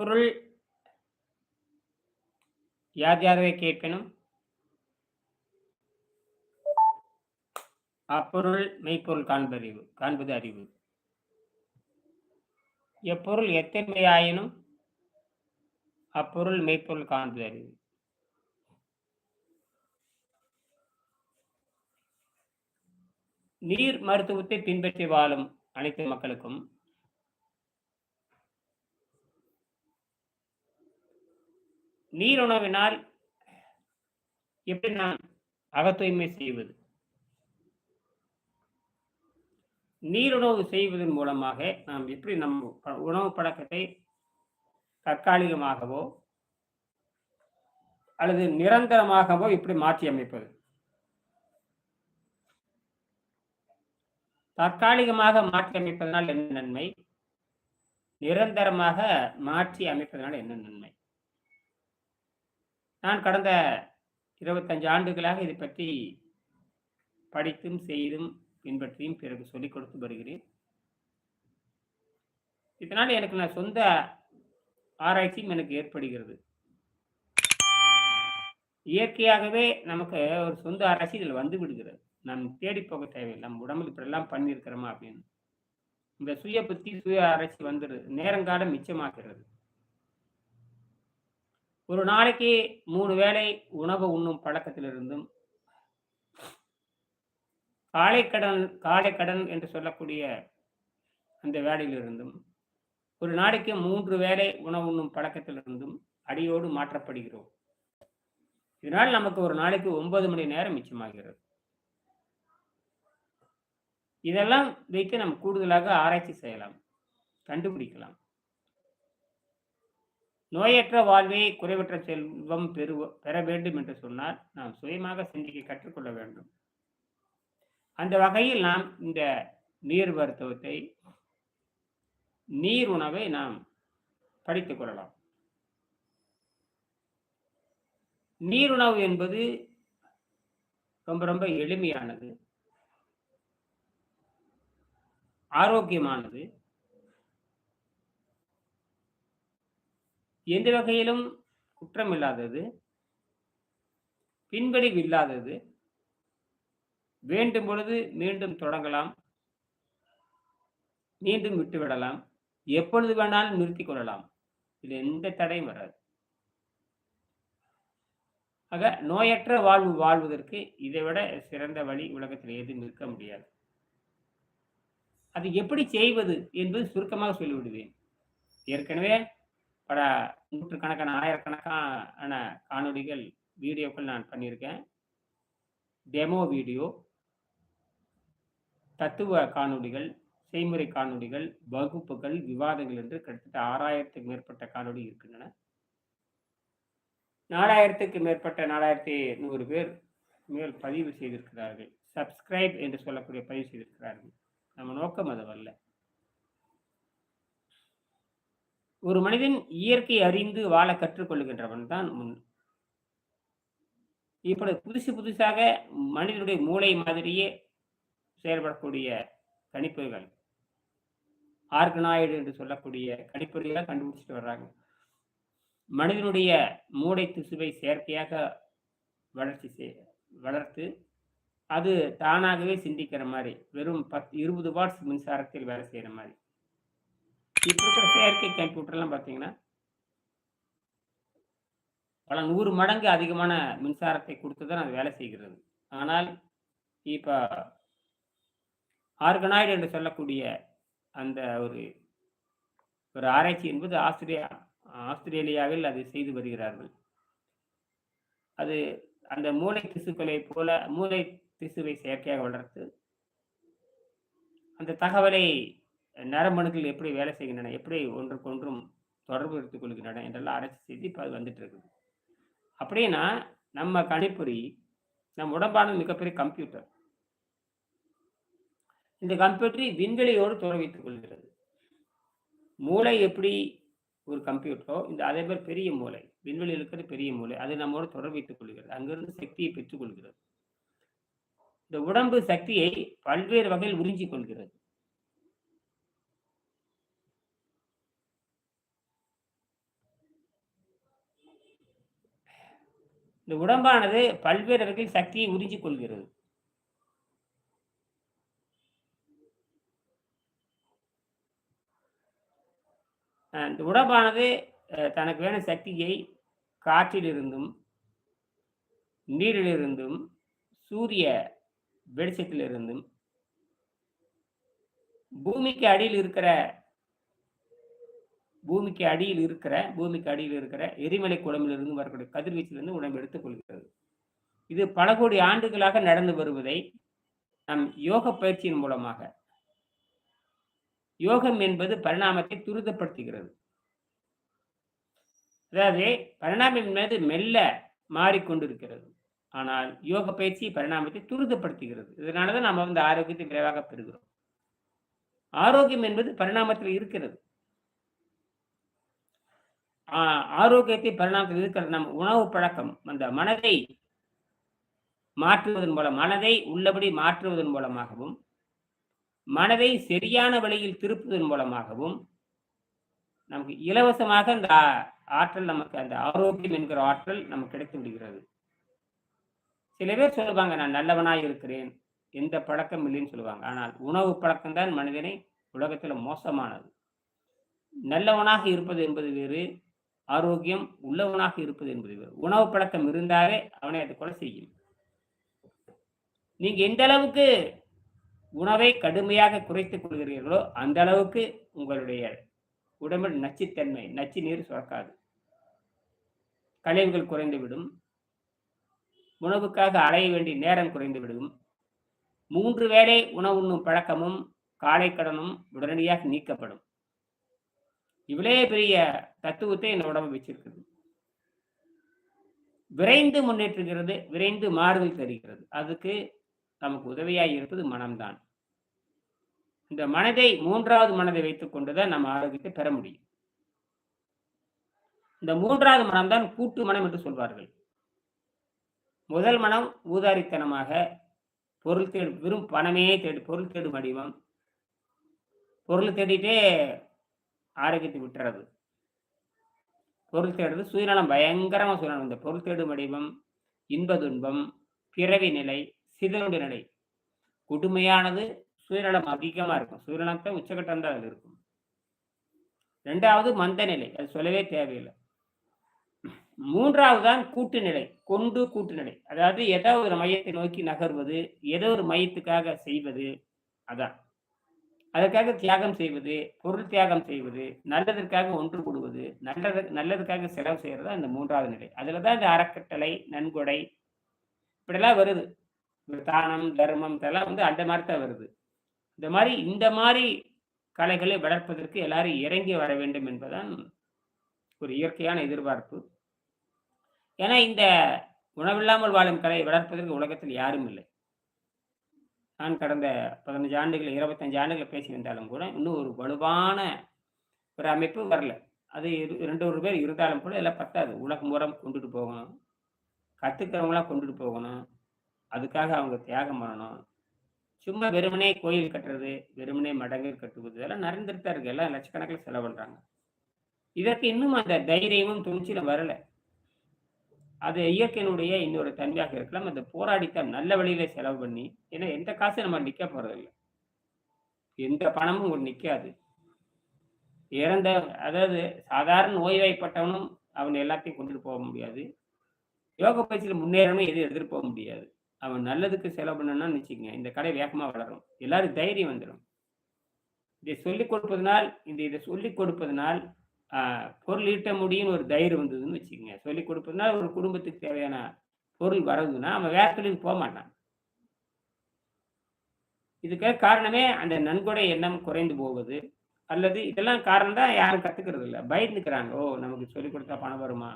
பொருள் யார் யாரை கேட்கணும் அப்பொருள் மெய்ப்பொருள் காண்பறிவு காண்பது அறிவு. எப்பொருள் எத்தன்மையாயினும் அப்பொருள் மெய்ப்பொருள் காண்பது அறிவு. நீர் மருத்துவத்தை பின்பற்றி வாழும் அனைத்து மக்களுக்கும் நீருணவினால் எப்படி நாம் அகத்தூய்மை செய்வது. நீருணவு செய்வதன் மூலமாக நாம் எப்படி நம் உணவு பழக்கத்தை தற்காலிகமாகவோ அல்லது நிரந்தரமாகவோ இப்படி மாற்றி அமைப்பது. தற்காலிகமாக மாற்றி அமைப்பதனால் என்ன நன்மை? நிரந்தரமாக மாற்றி அமைப்பதனால் என்ன நன்மை? நான் கடந்த இருபத்தஞ்சு ஆண்டுகளாக இதை பற்றி படித்தும் செய்தும் பின்பற்றியும் பிறகு சொல்லிக் கொடுத்து வருகிறேன். இதனால் எனக்கு நான் சொந்த ஆராய்ச்சியும் எனக்கு ஏற்படுகிறது. இயற்கையாகவே நமக்கு ஒரு சொந்த ஆராய்ச்சி இதில் வந்து விடுகிறது. நாம் தேடி போக தேவையில்லை. நம்ம உடம்புல இப்படிலாம் பண்ணியிருக்கிறோமா அப்படின்னு. இந்த சுய புத்தி சுய ஆராய்ச்சி வந்துடுது நேரங்காலம் மிச்சமாகிறது. ஒரு நாளைக்கு மூணு வேளை உணவு உண்ணும் பழக்கத்திலிருந்தும் காலை கடன் காலை கடன் என்று சொல்லக்கூடிய அந்த வேலையிலிருந்தும் ஒரு நாளைக்கு மூன்று வேளை உணவு உண்ணும் பழக்கத்திலிருந்தும் அடியோடு மாற்றப்படுகிறோம். இதனால் நமக்கு ஒரு நாளைக்கு ஒன்பது மணி நேரம் மிச்சமாகிறது. இதெல்லாம் வைத்து நாம் கூடுதலாக ஆராய்ச்சி செய்யலாம் கண்டுபிடிக்கலாம். நோயற்ற வாழ்வை குறைவற்ற செல்வம் பெறுவ பெற வேண்டும் என்று சொன்னால் நாம் சுயமாக சிந்திக்க கற்றுக்கொள்ள வேண்டும். அந்த வகையில் நாம் இந்த நீர் மருத்துவத்தை நீர் உணவை நாம் படித்துக் கொள்ளலாம். நீர் உணவு என்பது ரொம்ப ரொம்ப எளிமையானது. ஆரோக்கியமானது. எந்த வகையிலும் குற்றமில்லாதது பின்வடிவு இல்லாதது வேண்டும் பொழுது மீண்டும் தொடங்கலாம் மீண்டும் விட்டுவிடலாம் எப்பொழுது வேணாலும் நிறுத்தி கொள்ளலாம். இது எந்த தடையும் வராது. ஆக நோயற்ற வாழ்வு வாழ்வதற்கு இதை விட சிறந்த வழி உலகத்தில் எதுவும் இருக்க முடியாது. அது எப்படி செய்வது என்பது சுருக்கமாக சொல்லிவிடுவேன். ஏற்கனவே பல நூற்றுக்கணக்கான ஆயிரக்கணக்கான காணொலிகள் வீடியோக்கள் நான் பண்ணியிருக்கேன். டெமோ வீடியோ தத்துவ காணொலிகள் செய்முறை காணொலிகள் வகுப்புகள் விவாதங்கள் என்று கிட்டத்தட்ட ஆறாயிரத்துக்கு மேற்பட்ட காணொலி இருக்கின்றன. நாலாயிரத்துக்கு மேற்பட்ட நாலாயிரத்தி நூறு பேர் மேல் பதிவு செய்திருக்கிறார்கள். சப்ஸ்கிரைப் என்று சொல்லக்கூடிய பதிவு செய்திருக்கிறார்கள். நம்ம நோக்கம் அதுவல்ல ஒரு மனிதன் இயற்கை அறிந்து வாழ கற்றுக்கொள்கின்றவன் தான் முன். இப்படி புதுசு புதுசாக மனிதனுடைய மூளை மாதிரியே செயல்படக்கூடிய கணிப்புகள் ஆர்கனாய்டு என்று சொல்லக்கூடிய கணிப்பொறிகளை கண்டுபிடிச்சிட்டு வர்றாங்க. மனிதனுடைய மூளை திசுவை செயற்கையாக வளர்ச்சி செய் வளர்த்து அது தானாகவே சிந்திக்கிற மாதிரி வெறும் பத் இருபது வாட்ஸ் மின்சாரத்தில் வேலை செய்கிற மாதிரி. இப்போ இருக்கிற செயற்கை கம்ப்யூட்டர்லாம் பார்த்தீங்கன்னா பல நூறு மடங்கு அதிகமான மின்சாரத்தை கொடுத்து தான் அது வேலை செய்கிறது. ஆனால் இப்போ ஆர்கனாய்டு என்று சொல்லக்கூடிய அந்த ஒரு ஒரு ஆராய்ச்சி என்பது ஆஸ்திரேலியா ஆஸ்திரேலியாவில் அது செய்து வருகிறார்கள். அது அந்த மூளை திசுக்களை போல மூளை திசுவை செயற்கையாக வளர்த்து அந்த தகவலை நரம்பணுக்கள் எப்படி வேலை செய்கின்றன எப்படி ஒன்றுக்கொன்றும் தொடர்பு எடுத்துக் கொள்கின்றன என்றெல்லாம் ஆராய்ச்சி செய்து இப்போ அது வந்துட்டு இருக்குது. அப்படின்னா நம்ம கணிப்பொறி நம் உடம்பானது மிகப்பெரிய கம்ப்யூட்டர். இந்த கம்ப்யூட்டரை விண்வெளியோடு துறவித்துக் வைத்துக் கொள்கிறது. மூளை எப்படி ஒரு கம்ப்யூட்டரோ இந்த அதே மாதிரி பெரிய மூளை விண்வெளியில் இருக்கிற பெரிய மூளை அது நம்மோடு தொடர்பு வைத்துக் கொள்கிறது. அங்கிருந்து சக்தியை பெற்றுக் கொள்கிறது. இந்த உடம்பு சக்தியை பல்வேறு வகையில் உறிஞ்சிக் கொள்கிறது. இந்த உடம்பானது பல்வேறு வகையில் சக்தியை உறிஞ்சிக் கொள்கிறது இந்த உடம்பானது தனக்கு வேணும் சக்தியை காற்றிலிருந்தும் நீரிலிருந்தும் சூரிய வெளிச்சத்திலிருந்தும் பூமிக்கு அடியில் இருக்கிற பூமிக்கு அடியில் இருக்கிற பூமிக்கு அடியில் இருக்கிற எரிமலை குழம்பிலிருந்து வரக்கூடிய கதிர்வீச்சிலிருந்து உடம்பு எடுத்துக் கொள்கிறது. இது பல கோடி ஆண்டுகளாக நடந்து வருவதை நம் யோக பயிற்சியின் மூலமாக யோகம் என்பது பரிணாமத்தை துரிதப்படுத்துகிறது. அதாவது பரிணாமம் என்பது மெல்ல மாறிக்கொண்டிருக்கிறது. ஆனால் யோக பயிற்சி பரிணாமத்தை துரிதப்படுத்துகிறது. இதனாலதான் நம்ம வந்து ஆரோக்கியத்தை விரைவாக பெறுகிறோம். ஆரோக்கியம் என்பது பரிணாமத்தில் இருக்கிறது. ஆரோக்கியத்தை பரிணாமத்தில் இருக்கிற நம் உணவு பழக்கம் அந்த மனதை மாற்றுவதன் மூலம் மனதை உள்ளபடி மாற்றுவதன் மூலமாகவும் மனதை சரியான வழியில் திருப்புவதன் மூலமாகவும் நமக்கு இலவசமாக அந்த ஆற்றல் நமக்கு அந்த ஆரோக்கியம் என்கிற ஆற்றல் நமக்கு கிடைத்து விடுகிறது. சில பேர் சொல்லுவாங்க நான் நல்லவனாய் இருக்கிறேன் எந்த பழக்கம் இல்லைன்னு சொல்லுவாங்க. ஆனால் உணவு பழக்கம்தான் மனிதனை உலகத்தில் மோசமானது. நல்லவனாக இருப்பது என்பது வேறு ஆரோக்கியம் உள்ளவனாக இருப்பது என்பது உணவு பழக்கம் இருந்தாலே அவனை அது கொலை செய்யும். நீங்க எந்த அளவுக்கு உணவை கடுமையாக குறைத்துக் கொள்கிறீர்களோ அந்த அளவுக்கு உங்களுடைய உடம்பில் நச்சுத்தன்மை நச்சு நீர் சுரக்காது. கழிவுகள் குறைந்துவிடும். உணவுக்காக அலைய வேண்டிய நேரம் குறைந்துவிடும். மூன்று வேளை உணவு உண்ணும் பழக்கமும் காலை கடனும் உடனடியாக நீக்கப்படும். இவ்வளே பெரிய தத்துவத்தை இந்த உடம்பு வச்சிருக்குது. விரைந்து முன்னேற்றுகிறது விரைந்து மாறுதல் தருகிறது. அதுக்கு நமக்கு உதவியாக இருப்பது மனம்தான். இந்த மனதை மூன்றாவது மனதை வைத்துக் கொண்டுதான் நம்ம ஆரோக்கியத்தை பெற முடியும். இந்த மூன்றாவது மனம்தான் கூட்டு மனம் என்று சொல்வார்கள். முதல் மனம் ஊதாரித்தனமாக பொருள் தேடு வெறும் பணமே தேடு பொருள் தேடும் வடிவம். பொருள் தேடிட்டே ஆரோக்கியத்தை விட்டுறது. பொருள் தேடுறது சுயநலம் பயங்கரமா சுயநலம். இந்த பொருள் தேடும் வடிவம் இன்ப துன்பம் பிறவி நிலை சிதறுண்டு நிலை. கொடுமையானது சுயநலம் அதிகமா இருக்கும். சுயநலத்தை உச்சகட்டம் தான் அது இருக்கும். ரெண்டாவது மந்த நிலை. அது சொல்லவே தேவையில்லை. மூன்றாவது தான் கூட்டு நிலை. கொண்டு கூட்டு நிலை. அதாவது ஏதோ ஒரு மையத்தை நோக்கி நகர்வது ஏதோ ஒரு மையத்துக்காக செய்வது அதான். அதற்காக தியாகம் செய்வது பொருள் தியாகம் செய்வது நல்லதற்காக ஒன்று கூடுவது நல்லது நல்லதுக்காக செலவு செய்கிறது அந்த மூன்றாவது நிலை. அதில் தான் இந்த அறக்கட்டளை நன்கொடை இப்படிலாம் வருது. தானம் தர்மம் இதெல்லாம் வந்து அந்த மாதிரி தான் வருது. இந்த மாதிரி இந்த மாதிரி கலைகளை வளர்ப்பதற்கு எல்லாரும் இறங்கி வர வேண்டும் என்பதுதான் ஒரு இயற்கையான எதிர்பார்ப்பு. ஏன்னா இந்த உணவில்லாமல் வாழும் கலையை வளர்ப்பதற்கு உலகத்தில் யாரும் இல்லை. நான் கடந்த பதினஞ்சு ஆண்டுகள் இருபத்தஞ்சு ஆண்டுகள் பேசி வந்தாலும் கூட இன்னும் ஒரு வலுவான ஒரு அமைப்பு வரல. அது இரு- ரெண்டு ஒரு பேர் இருந்தாலும் கூட எல்லாம் பத்தாது. உலகம் மூலம் கொண்டுட்டு போகணும். கற்றுக்கிறவங்களாம் கொண்டுட்டு போகணும். அதுக்காக அவங்க தியாகம் பண்ணணும். சும்மா வெறுமனே கோயில் கட்டுறது வெறுமனே மடங்கு கட்டுவது இதெல்லாம் நடந்துட்டு தான் இருக்கு. எல்லாம் லட்சக்கணக்கில் செலவு பண்ணுறாங்க இதற்கு இன்னும் அந்த தைரியமும் துணிச்சலும் வரலை. அது இயற்கையினுடைய இன்னொரு தன்மையாக இருக்கலாம். அந்த போராடித்தான் நல்ல வழியில செலவு பண்ணி ஏன்னா எந்த காசு நம்ம நிக்க போறதில்ல. எந்த பணமும் ஒரு நிக்காது. இறந்த அதாவது சாதாரண நோய்வாய்ப்பட்டவனும் அவன் எல்லாத்தையும் கொண்டுட்டு போக முடியாது. யோக பயிற்சியில் முன்னேறணும் எதுவும் எடுத்துட்டு போக முடியாது. அவன் நல்லதுக்கு செலவு பண்ணணும்னு வச்சுக்கங்க. இந்த கடை வேகமா வளரும். எல்லாரும் தைரியம் வந்துடும் இதை சொல்லிக் கொடுப்பதனால் இந்த இதை சொல்லிக் கொடுப்பதனால் பொருள் ஈட்ட முடியும்னு ஒரு தைரியம் வந்ததுன்னு வச்சுக்கோங்க. சொல்லிக் கொடுப்பதுனா ஒரு குடும்பத்துக்கு தேவையான பொருள் வரதுன்னா அவன் வேற தொழிலுக்கு போக மாட்டான். இதுக்கு காரணமே அந்த நன்கொடை எண்ணம் குறைந்து போவது அல்லது இதெல்லாம் காரணம் தான் யாரும் கத்துக்கிறது இல்லை. பயந்துக்கிறாங்க. ஓ நமக்கு சொல்லிக் கொடுத்தா பணம் வருமா?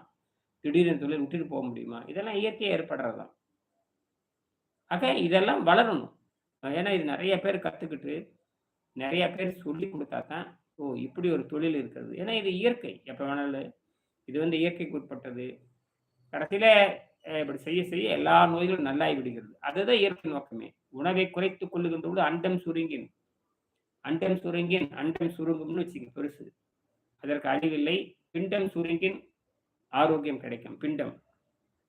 திடீர்னு தொழில் விட்டுட்டு போக முடியுமா? இதெல்லாம் இயற்கையாக ஏற்படுறது தான். ஆக இதெல்லாம் வளரணும். ஏன்னா இது நிறைய பேர் கற்றுக்கிட்டு நிறைய பேர் சொல்லி கொடுத்தா தான் ஓ இப்படி ஒரு தொழில் இருக்கிறது. ஏன்னா இது இயற்கை. எப்போ வேணாலும் இது வந்து இயற்கைக்கு உட்பட்டது. கடைசியில் இப்படி செய்ய செய்ய எல்லா நோய்களும் நல்லாகி விடுகிறது. அதுதான் இயற்கை நோக்கமே. உணவை குறைத்து கொள்ளுகின்ற அண்டம் சுருங்கின். அண்டம் சுருங்கின் அண்டம் சுருங்கும்னு வச்சுக்க பெருசு. அதற்கு அழிவில்லை. பிண்டம் சுருங்கின் ஆரோக்கியம் கிடைக்கும். பிண்டம்.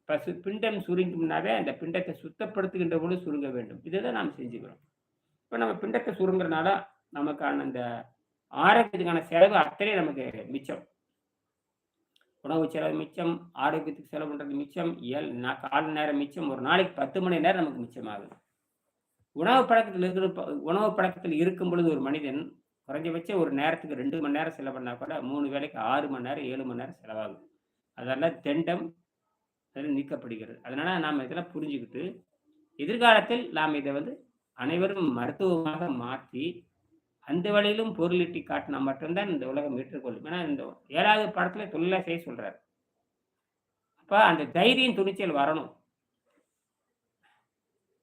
பசு பிண்டம் சுருங்கினாவே அந்த பிண்டத்தை சுத்தப்படுத்துகின்ற பொழுது சுருங்க வேண்டும். இதை தான் நாம் செஞ்சுக்கிறோம். இப்போ நம்ம பிண்டத்தை சுருங்குறனால நமக்கான அந்த ஆரோக்கியத்துக்கான செலவு அத்தனை நமக்கு மிச்சம். உணவு செலவு மிச்சம் ஆரோக்கியத்துக்கு செலவு பண்ணுறது மிச்சம் ஏழு நா- கால் நேரம் மிச்சம் ஒரு நாளைக்கு பத்து மணி நேரம் நமக்கு மிச்சமாகுது. உணவு பழக்கத்தில் இருக்கிற உணவு பழக்கத்தில் இருக்கும் பொழுது ஒரு மனிதன் குறைஞ்சபட்சம் ஒரு நேரத்துக்கு ரெண்டு மணி நேரம் செலவு பண்ணால் கூட மூணு வேளைக்கு ஆறு மணி நேரம் ஏழு மணி நேரம் செலவாகும் அதெல்லாம் தெண்டம் அதில் நீக்கப்படுகிறது. அதனால் நாம் இதெல்லாம் புரிஞ்சுக்கிட்டு எதிர்காலத்தில் நாம் இதை வந்து அனைவரும் மருத்துவமாக மாற்றி அந்த வழியிலும் பொருளீட்டி காட்டினா மட்டும்தான் இந்த உலகம் ஏற்றுக்கொள்ளும். ஏன்னா இந்த ஏழாவது படத்துல தொழிலா செய்ய சொல்றாரு. அப்ப அந்த தைரியம் துணிச்சல் வரணும்.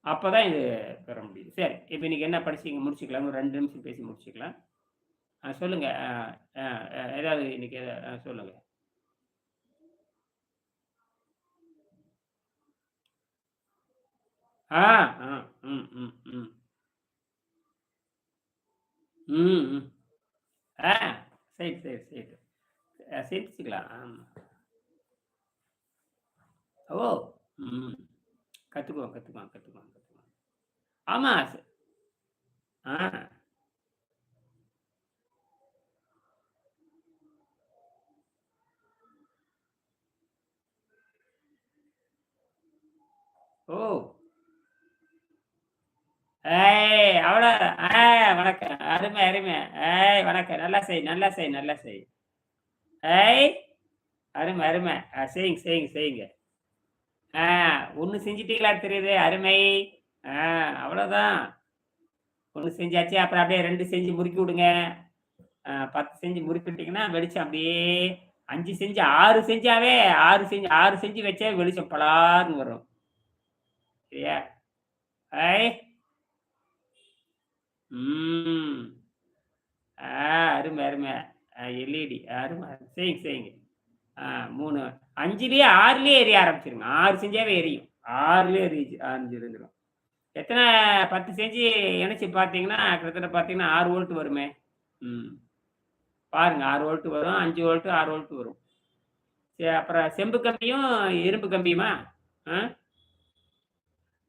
அப்பதான் இது பெற முடியும் சரி இப்போ இன்னைக்கு என்ன படிச்சீங்க முடிச்சுக்கலாம்? ஒரு ரெண்டு நிமிஷம் பேசி முடிச்சுக்கலாம். ஆ, சொல்லுங்க. ஆ, ஆ, ஏதாவது இன்னைக்கு எதா- ஆ, சொல்லுங்க. ஆ ஆ ம் ம் ம். ம் ம். ஆ சரி சரி சரி. அஹ் சேர்த்துக்கலாம் ஆமாம் ஓ ம். கற்றுக்குவோம் கற்றுக்குவோம் கற்றுக்குவோம் கற்றுக்குவோம் ஆமாம் ஆ. ஓ. ஏய் அவ்வளோ. ஆ வணக்கம். அருமை அருமை. ஏய் வணக்கம். நல்லா செய் நல்லா செய் நல்லா செய். ஏய் அருமை அருமை. ஆ, செய்யுங்க செய்யுங்க செய்யுங்க. ஆ ஒன்று செஞ்சிட்டீங்களா தெரியுது. அருமை. ஆ அவ்வளோதான். ஒன்று செஞ்சாச்சு. அப்புறம் அப்படியே ரெண்டு செஞ்சு முறுக்கி விடுங்க. ஆ, பத்து செஞ்சு முறுக்கிட்டீங்கன்னா வெளிச்சம் அப்படியே அஞ்சு செஞ்சு ஆறு செஞ்சாவே ஆறு செஞ்சு ஆறு செஞ்சு வச்சா வெளிச்சம் பலாருன்னு வரும். சரியா? ஐ ம். ஆ அருமை அருமை. எல்இடி அருமை. செய்யுங்க செய்யுங்க. ஆ மூணு. அஞ்சுலேயே ஆறுலேயே எரிய ஆரம்பிச்சிருங்க. ஆறு செஞ்சாவே எரியும். ஆறுலேயே எரிச்சு அஞ்சு இருந்துடும் எத்தனை பத்து செஞ்சு இணைச்சி பார்த்தீங்கன்னா கிட்டத்தட்ட பார்த்தீங்கன்னா ஆறு வோல்ட் வருமே. ம். பாருங்க ஆறு வோல்ட் வரும் அஞ்சு வோல்ட்டு ஆறு வோல்ட் வரும். சரி அப்புறம் செம்பு கம்பியும் இரும்பு கம்பியுமா? ஆ?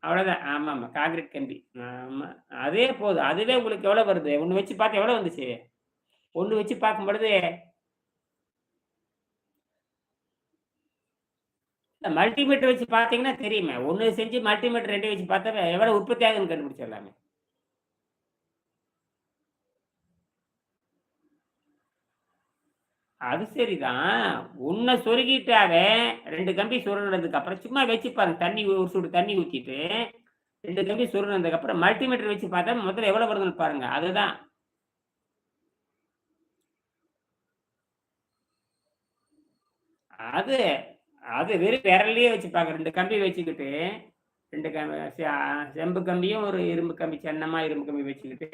அவ்வளோதான் ஆமாம் ஆமாம் காங்கிரீட் கம்பி. ஆமாம் அதே போதும். அதுவே உங்களுக்கு எவ்வளோ வருது? ஒன்று வச்சு பார்த்து எவ்வளோ வந்துச்சு? ஒன்று வச்சு பார்க்கும் பொழுது மல்டிமீட்டர் வச்சு பார்த்தீங்கன்னா தெரியுமே. ஒன்று செஞ்சு மல்டிமீட்டர் ரெண்டு வச்சு பார்த்தா எவ்வளோ உற்பத்தி ஆகுதுன்னு கண்டுபிடிச்சிடலாமே. அது சரிதான். உன்னை சொருகிட்டாவே ரெண்டு கம்பி சுருங்கினதுக்கு அப்புறம் சும்மா வச்சு பாருங்க தண்ணி ஒரு சுடு தண்ணி ஊற்றிட்டு ரெண்டு கம்பி சுருங்கினதுக்கு அப்புறம் மல்டிமீட்டர் வச்சு பார்த்தா முதல்ல எவ்வளோ வருதுன்னு பாருங்க அதுதான். அது அது வெறும் விரல்லையே வச்சு பார்க்க ரெண்டு கம்பி வச்சுக்கிட்டு ரெண்டு கம்பி செ- செம்பு கம்பியும் ஒரு இரும்பு கம்பி சின்னமாக இரும்பு கம்பி வச்சுக்கிட்டு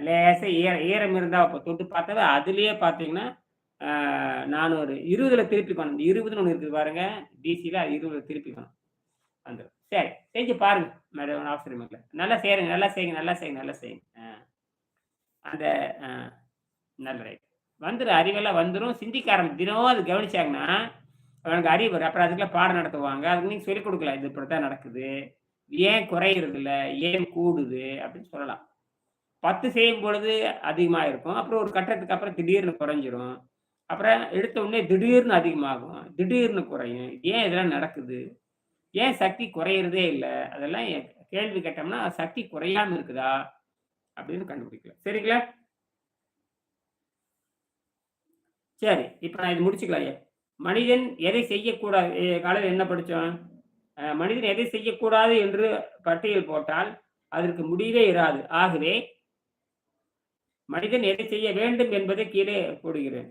லேசாக ஈர ஈரம் இருந்தால் இப்போ தொட்டு பார்த்தாவே அதுலேயே பார்த்தீங்கன்னா நான் ஒரு இருபதுல திருப்பிக்கணும் இந்த இருபதுன்னு ஒன்று இருக்குது பாருங்க. டிசியில் அது இருபதுல திருப்பிக்கணும் வந்துடும் சரி செஞ்சு பாருங்க மேடம் அவசரம் இல்லை நல்லா செய்யுங்க நல்லா செய்யுங்க நல்லா செய்யுங்க நல்லா செய்யுங்க. அந்த ஆ, நல்ல ரைட் வந்துடும் அறிவெல்லாம் வந்துடும் சிந்திக்க ஆரம்பி தினம் அது கவனிச்சாங்கன்னா அவனுக்கு அறிவு வரும். அப்புறம் அதுக்கெல்லாம் பாடம் நடத்துவாங்க. அதுக்கு நீங்கள் சொல்லிக் கொடுக்கல இது இப்படி தான் நடக்குது. ஏன் குறையிறது இல்லை ஏன் கூடுது? அப்படின்னு சொல்லலாம். பத்து செய்யும் பொழுது அதிகமாக இருக்கும் அப்புறம் ஒரு கட்டத்துக்கு அப்புறம் திடீர்னு குறைஞ்சிரும். அப்புறம் எடுத்த உடனே திடீர்னு அதிகமாகும். திடீர்னு குறையும். ஏன் இதெல்லாம் நடக்குது? ஏன் சக்தி குறையிறதே இல்லை? அதெல்லாம் கேள்வி கேட்டோம்னா சக்தி குறையாம இருக்குதா? அப்படின்னு கண்டுபிடிக்கலாம். சரிங்களா? சரி இப்போ நான் இது முடிச்சுக்கலாம். ஐயா. மனிதன் எதை செய்யக்கூடாது காலையில் என்ன படித்தோம் மனிதன் எதை செய்யக்கூடாது என்று பட்டியல் போட்டால் அதற்கு முடிவே இராது. ஆகவே மனிதன் எதை செய்ய வேண்டும் என்பதை கீழே போடுகிறேன்.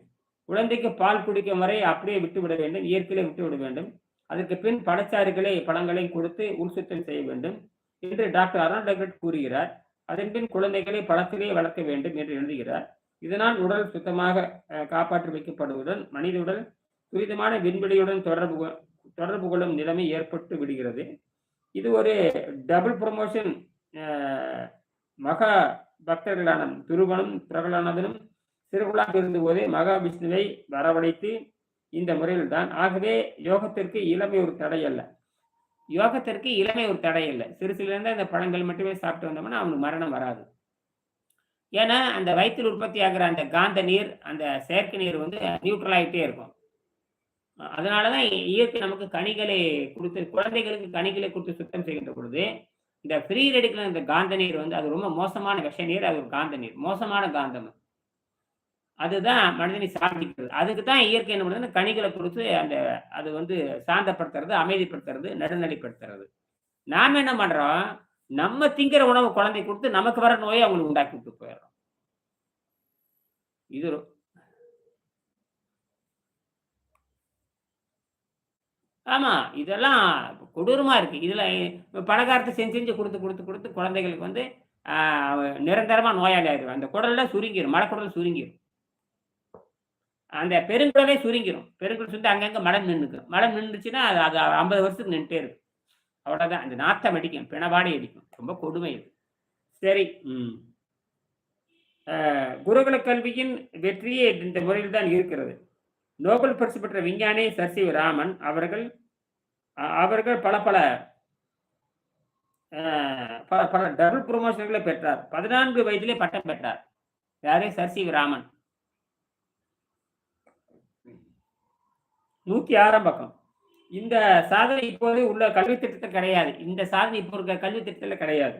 குழந்தைக்கு பால் குடிக்கும் வரை அப்படியே விட்டுவிட வேண்டும் இயற்கையிலே விட்டுவிட வேண்டும். அதற்கு பின் பழச்சாறுகளை பழங்களை கொடுத்து உள்சுத்தம் செய்ய வேண்டும் என்று டாக்டர் அருண் கூறுகிறார். அதன் பின் குழந்தைகளை பழத்திலே வளர்க்க வேண்டும் என்று எழுதுகிறார். இதனால் உடல் சுத்தமாக காப்பாற்றி வைக்கப்படுவதுடன் மனித உடல் துரிதமான விண்வெளியுடன் தொடர்பு தொடர்பு கொள்ளும் நிலைமை ஏற்பட்டு விடுகிறது. இது ஒரு டபுள் ப்ரொமோஷன் மகா பக்தர்களான துருவனும் பிரகலானதனும் திருவிழா இருந்தபோதே மகாவிஷ்ணுவை வரவழைத்து இந்த முறையில் தான் ஆகவே யோகத்திற்கு இளமை ஒரு தடை அல்ல. யோகத்திற்கு இளமை ஒரு தடை இல்லை சிறு சிறுலேருந்து அந்த பழங்கள் மட்டுமே சாப்பிட்டு வந்தோம்னா அவனுக்கு மரணம் வராது. ஏன்னா அந்த வயிற்றில் உற்பத்தி ஆகிற அந்த காந்த நீர் அந்த செயற்கை நீர் வந்து நியூட்ரல் ஆகிட்டே இருக்கும். அதனால தான் இயற்கை நமக்கு கனிகளை கொடுத்து குழந்தைகளுக்கு கனிகளை கொடுத்து சுத்தம் செய்கின்ற பொழுது இந்த ஃப்ரீ ரெடிக்கல் இந்த காந்த நீர் வந்து அது ரொம்ப மோசமான விஷ நீர் அது ஒரு காந்த நீர். மோசமான காந்தம் அதுதான் மனிதனை சாதிக்கிறது அதுக்கு தான் இயற்கை என்ன பண்ணுறது கனிகளை கொடுத்து அந்த அது வந்து சாந்தப்படுத்துறது அமைதிப்படுத்துறது நடுநிலைப்படுத்துறது. நாம் என்ன பண்ணுறோம் நம்ம திங்கிற உணவு குழந்தை கொடுத்து நமக்கு வர நோயை அவங்களுக்கு உண்டாக்கி விட்டு போயிடுறோம். இது ஆமா இதெல்லாம் கொடூரமாக இருக்குது இதில் பலகாரத்தை செஞ்சு செஞ்சு கொடுத்து கொடுத்து கொடுத்து குழந்தைகளுக்கு வந்து நிரந்தரமாக நோயாளி ஆயிடும் அந்த குடலில் சுருங்கிடும் மலைக்குடல் சுருங்கிடும் அந்த பெருங்குடலே சுருங்கிடும் பெருங்குடல் சுற்றி அங்கங்கே மலம் நின்றுக்கும் மலம் நின்றுச்சுன்னா அது அது ஐம்பது வருஷத்துக்கு நின்றுட்டே இருக்கும். அவ்வளோதான் அந்த நாத்தம் அடிக்கும். பிணவாடி அடிக்கும். ரொம்ப கொடுமை இது சரி ம். குருகுல கல்வியின் வெற்றியே இந்த முறையில் தான் இருக்கிறது. நோபல் பரிசு பெற்ற விஞ்ஞானி சசி ராமன் அவர்கள் அவர்கள் பல பல பல பல டபுள் ப்ரொமோஷன்களை பெற்றார். பதினான்கு வயதிலே பட்டம் பெற்றார். யாரு? சர்சி ராமன் நூத்தி ஆறாம் பக்கம். இந்த சாதனை இப்போது உள்ள கல்வி திட்டத்தில் கிடையாது. இந்த சாதனை இப்போ இருக்க கல்வி திட்டத்தில் கிடையாது.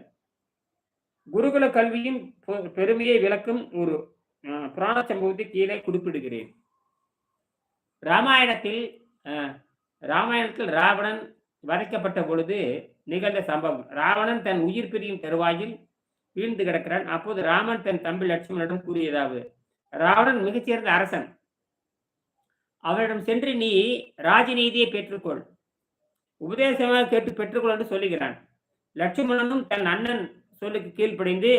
குருகுல கல்வியின் பெருமையை விளக்கும் ஒரு புராண சம்பவத்தை கீழே குறிப்பிடுகிறேன். ராமாயணத்தில் ராமாயணத்தில் ராவணன் வதைக்கப்பட்ட பொழுது நிகழ்ந்த சம்பவம். ராவணன் தன் உயிர் பிரியும் தருவாயில் வீழ்ந்து கிடக்கிறான். அப்போது ராமன் தன் தம்பி லட்சுமணனிடம் கூறியதாவது ராவணன் மிகச்சிறந்த அரசன். அவரிடம் சென்று நீ ராஜநீதியை பெற்றுக்கொள். உபதேசமாக கேட்டு பெற்றுக்கொள் என்று சொல்லுகிறான். லட்சுமணனும் தன் அண்ணன் சொல்லுக்கு கீழ்ப்படைந்து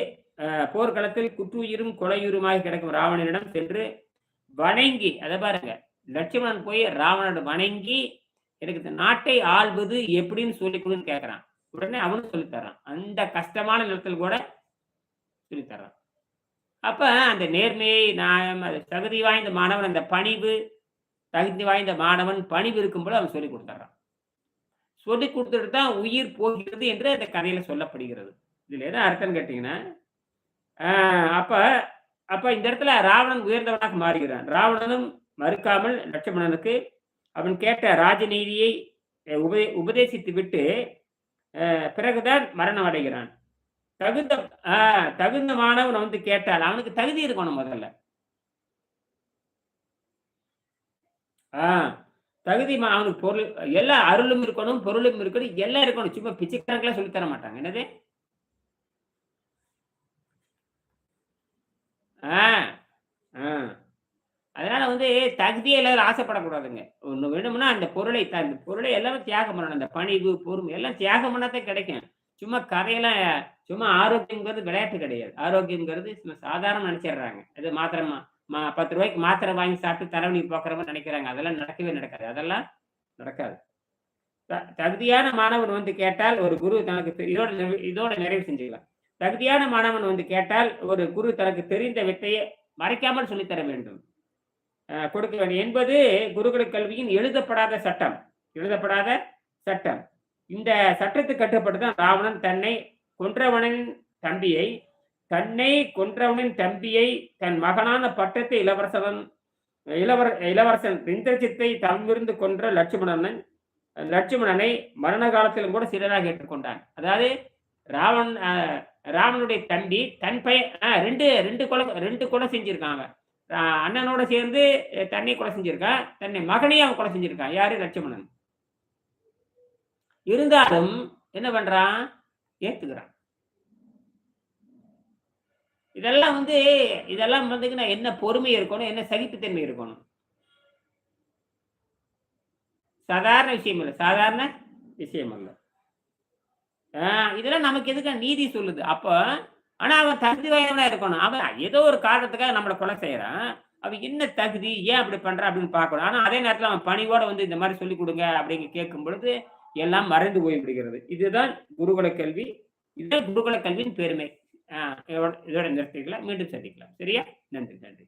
போர்க்களத்தில் குற்றுயிரும் கொலையுருமாக கிடக்கும் ராவணனிடம் சென்று வணங்கி அதை பாருங்க லட்சுமணன் போய் ராவணன் வணங்கி எனக்கு இந்த நாட்டை ஆள்வது எப்படின்னு சொல்லிக்கணும்னு கேட்கறான் உடனே அவனும் சொல்லித்தரான் அந்த கஷ்டமான நிலத்தில் கூட சொல்லித்தரான் அப்ப அந்த நேர்மையை நான் அது தகுதி வாய்ந்த மாணவன் அந்த பணிவு தகுதி வாய்ந்த மாணவன் பணிவு இருக்கும்போது அவன் சொல்லி கொடுத்துட்றான். சொல்லி கொடுத்துட்டு தான் உயிர் போகிறது என்று அந்த கதையில சொல்லப்படுகிறது. இதுல என்ன அர்த்தம் கேட்டீங்கன்னா அப்ப அப்ப இந்த இடத்துல ராவணன் உயர்ந்தவனாக மாறுகிறான். ராவணனும் மறுக்காமல் லட்சுமணனுக்கு அவன் கேட்ட ராஜநீதியை உபதே உபதேசித்து விட்டு பிறகுதான் மரணம் அடைகிறான். தகுந்த தகுந்த மாணவன் வந்து கேட்டால் அவனுக்கு தகுதி இருக்கணும் முதல்ல. ஆஹ் தகுதி அவனுக்கு பொருள் எல்லா அருளும் இருக்கணும் பொருளும் இருக்கணும் எல்லாம் இருக்கணும். சும்மா பிச்சைக்காரங்களே சொல்லி தர மாட்டாங்க. என்னது? ஆஹ் ஆஹ் வந்து தகுதியை எல்லாரும் ஆசைப்படக்கூடாதுங்க. ஒன்று வேணும்னா அந்த பொருளை அந்த பொருளை எல்லாமே தியாகம் பண்ணணும். அந்த பணிவு பொறுமை எல்லாம் தியாகம் பண்ணாதான் கிடைக்கும். சும்மா கதையெல்லாம் சும்மா ஆரோக்கியங்கிறது விளையாட்டு கிடையாது. ஆரோக்கியங்கிறது சும்மா சாதாரண நினைச்சிடுறாங்க. அது மாத்திரமா மா பத்து ரூபாய்க்கு மாத்திரை வாங்கி சாப்பிட்டு தலைவலி போக்குறவங்க நினைக்கிறாங்க. அதெல்லாம் நடக்கவே நடக்காது. அதெல்லாம் நடக்காது. தகுதியான மாணவன் வந்து கேட்டால் ஒரு குரு தனக்கு இதோட இதோட நிறைவு செஞ்சுக்கலாம். தகுதியான மாணவன் வந்து கேட்டால் ஒரு குரு தனக்கு தெரிந்த வித்தையை மறைக்காமல் சொல்லித்தர வேண்டும். கொடுக்க வேண்டும் என்பது குருகுல கல்வியின் எழுதப்படாத சட்டம். எழுதப்படாத சட்டம். இந்த சட்டத்துக்கு கட்டுப்பட்டு தான் ராவணன் தன்னை கொன்றவனின் தம்பியை தன்னை கொன்றவனின் தம்பியை தன் மகனான பட்டத்தை இளவரசன் இளவர இளவரசன் இந்திரஜித்தை தம்மிருந்து கொன்ற லட்சுமணன் லட்சுமணனை மரண காலத்திலும் கூட சிறராக ஏற்றுக்கொண்டான். அதாவது ராவன் ராவனுடைய தம்பி தன் பையன் ரெண்டு ரெண்டு கொலை ரெண்டு கொலை செஞ்சிருக்காங்க அண்ணனோட சேர்ந்து தன்னை கொலை செஞ்சிருக்கான் தன்னை மகனையும் அவன் கொலை செஞ்சிருக்கான் யாரு? லட்சுமணன். இருந்தாலும் என்ன பண்றான்? ஏத்துக்கிறான். இதெல்லாம் வந்து இதெல்லாம் வந்துங்கன்னா என்ன பொறுமை இருக்கணும்? என்ன சகிப்புத்தன்மை இருக்கணும்? சாதாரண விஷயம் இல்லை. சாதாரண விஷயம் இல்லை இதெல்லாம் நமக்கு எதுக்கு? நீதி சொல்லுது. அப்போ ஆனா அவன் தகுதி வாய்ந்தவனா இருக்கணும். அவன் ஏதோ ஒரு காரணத்துக்காக நம்மளை கொலை செய்யறான் அவன் என்ன தகுதி? ஏன் அப்படி பண்றான் அப்படின்னு பார்க்கணும். ஆனா அதே நேரத்தில் அவன் பணியோட வந்து இந்த மாதிரி சொல்லி கொடுங்க அப்படிங்க கேட்கும் பொழுது எல்லாம் மறைந்து போய் விடுகிறது. இதுதான் குருகுல கல்வி. இதுதான் குருகுல கல்வியின் பெருமை. இதோட நிறுத்திக்கலாம். மீண்டும் சந்திக்கலாம். சரியா? நன்றி நன்றி.